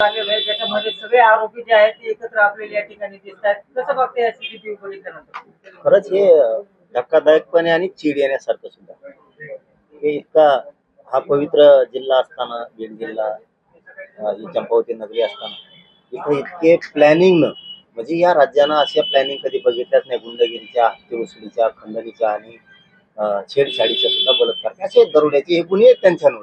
आलेलं आहे म्हणजे त्याच्यामध्ये सगळे आरोपी जे आहेत ते एकत्र आपल्याला या ठिकाणी दिसत आहेत. कसं बघते या सीसीटीव्ही बघितल्यानंतर खरंच हे धक्कादायकपणे आणि चीड येण्यासारखं सुद्धा. हे इतका हा पवित्र जिल्हा असताना बीड जिल्हा ही चंपावती नगरी असताना इथं इतके प्लॅनिंग म्हणजे या राज्यानं अशा प्लॅनिंग कधी बघितल्याच नाही. गुंडगिरीच्या हत्येवसुलीच्या खंडणीच्या आणि छेडछाडीच्या सुद्धा बलात्कार. असे दरोड्याचे हे गुन्हे त्यांच्यावर.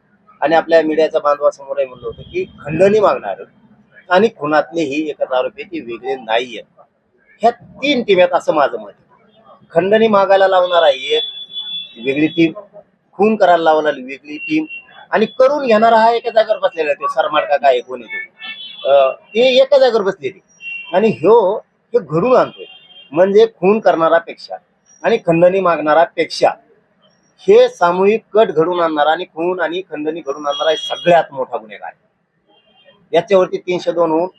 आणि आपल्या मीडियाच्या बांधवासमोरही म्हणलं होतं की खंडणी मागणार. आणि खुनातले ही एकच आरोपी ती वेगळे नाही आहेत ह्या तीन टीम आहेत असं माझं मत आहे. खंडणी मागायला लावणारा एक वेगळी टीम. खून करायला लावणार वेगळी टीम. आणि करून घेणारा हा एका जागेवर बसलेला तो सरमाड का काय कोणी तो. ते एका जागेवर बसलेली आणि ह्यो हे घडून आणतोय. म्हणजे खून करणारा पेक्षा आणि खंडणी मागणारा पेक्षा हे सामूहिक कट घडून आणणार आणि खून आणि खंडणी घडून आणणारा हे सगळ्यात मोठा गुन्हेगार आहे. याच्यावरती तीनशे दोन होऊन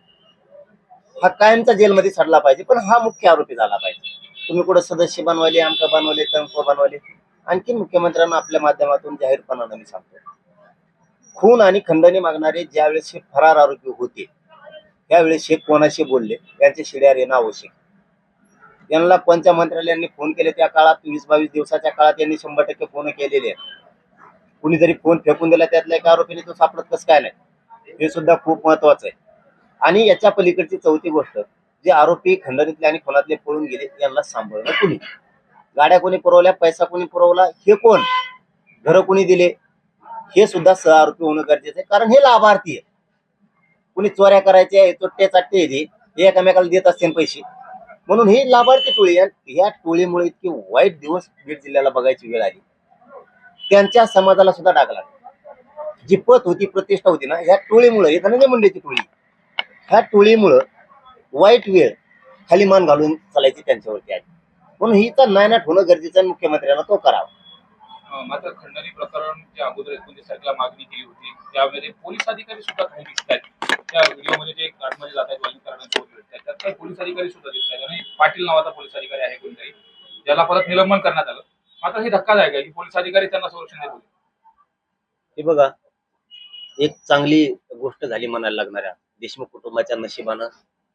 हा कायमचा जेलमध्ये सडला पाहिजे पण हा मुख्य आरोपी झाला पाहिजे. तुम्ही कुठं सदस्य बनवले आमका बनवले तंक बनवले आणखी मुख्यमंत्र्यांना आपल्या माध्यमातून जाहीरपणानं मी सांगतो. खून आणि खंडणी मागणारे ज्यावेळेस हे फरार आरोपी होते त्यावेळेस हे कोणाशी बोलले त्यांचे शिड्यार येणं आवश्यक यांना पंचमंत्र्यांनी फोन केले त्या काळात वीस बावीस दिवसाच्या काळात यांनी शंभर टक्के फोन केलेले आहेत. कुणी जरी फोन फेकून दिला त्यातल्या एका आरोपीने तो सापडत कसं काय नाही? हे सुद्धा खूप महत्वाचं आहे. आणि याच्या पलीकडची चौथी गोष्ट जे आरोपी खंडणीतले आणि खोलातले पळून गेले यांना सांभाळणं कुणी? गाड्या कोणी पुरवल्या पैसा कोणी पुरवला हे कोण? घरं कोणी दिले? हे सुद्धा सह आरोपी होणं गरजेचं आहे कारण हे लाभार्थी आहे कुणी चोऱ्या करायच्या चोट्टे चाट्टे येते हे एकमेकाला देत असतील पैसे. म्हणून ही लाभार्थी टोळी या टोळीमुळे इतके वाईट दिवस बीड जिल्ह्याला बघायची वेळ आली. त्यांच्या समाजाला सुद्धा डाग लागला. जी पत होती प्रतिष्ठा होती ना ह्या टोळीमुळे ही धनंजय मुंडेची टोळी. ह्या टोळीमुळं वाईट वेळ खाली मान घालून चालायची त्यांच्यावरती आहे म्हणून ही तर नायनाट होणं गरजेचं आहे मुख्यमंत्र्यांना तो करावा. मात्र खंडणी प्रकरण जे अगोदर एकोणतीस तारखेला मागणी केली होती त्यामध्ये पोलीस अधिकारी सुद्धा दिसत आहेत त्या व्हिडिओमध्ये जे आतमध्ये जात आहेत वालिंकरणासोबत भेटत आहेत त्यात काही पोलीस अधिकारी सुद्धा दिसत आहेत आणि पाटील नावाचा पोलीस अधिकारी आहे कोणतरी. ज्याला परत निलंबन करण्यात आलं. मात्र हे धक्कादायक आहे की पोलीस अधिकारी त्यांना संरक्षण देत होते. हे बघा एक चांगली गोष्ट झाली म्हणायला लागणाऱ्या. देशमुख कुटुंबाच्या नशिबानं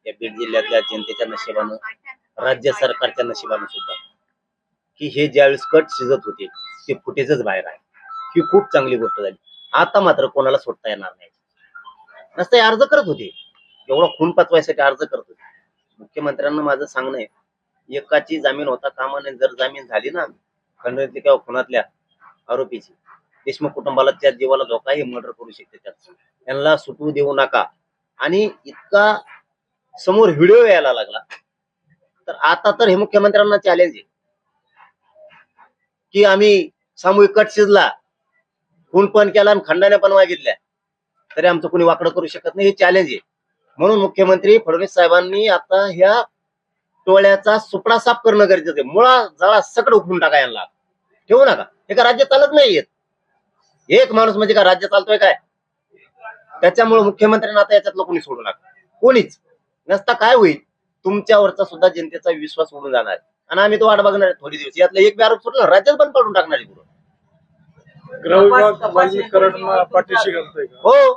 या बीड जिल्ह्यातल्या जनतेच्या नशिबानं राज्य सरकारच्या नशिबानं सुद्धा. की हे ज्यावेळेस कट शिजत होते ते फुटेजच बाहेर आहे. ही खूप चांगली गोष्ट झाली. आता मात्र कोणाला सोडता येणार नाही. नसते अर्ज करत होते. एवढा खून पचवायसाठी अर्ज करत होते. मुख्यमंत्र्यांना माझं सांगणं आहे एकाची जामीन होता कामा नये जर जामीन झाली ना खंडणीतल्या किंवा खुनातल्या आरोपीची देशमुख कुटुंबाला त्या जीवाला धोका हे मर्डर करू शकते त्यात. यांना सुटू देऊ नका. आणि इतका समोर व्हिडिओ यायला लागला. तर आता तर हे मुख्यमंत्र्यांना चॅलेंज आहे. की आम्ही सामूहिक कट शिजला खून पण केला आणि खंडाने पण मागितल्या तरी आमचं कोणी वाकडं करू शकत नाही हे चॅलेंज आहे. म्हणून मुख्यमंत्री फडणवीस साहेबांनी आता ह्या टोळ्याचा सुपडा साफ करणं गरजेचं आहे. मुळा जळा सगळं उकळून टाका यांना. ठेवू नका. एका राज्य चालत नाहीयेत? एक माणूस म्हणजे का राज्य चालतोय काय? त्याच्यामुळे मुख्यमंत्र्यांना आता याच्यातलं कोणी सोडू नका. कोणीच. नसता काय होईल? तुमच्यावरचा सुद्धा जनतेचा विश्वास उडून जाणार. आणि आम्ही तो वाट बघणार आहे थोडी दिवस. यातला एक बी आरोप सुटला राज्यात बंद पडून टाकणार का? हो.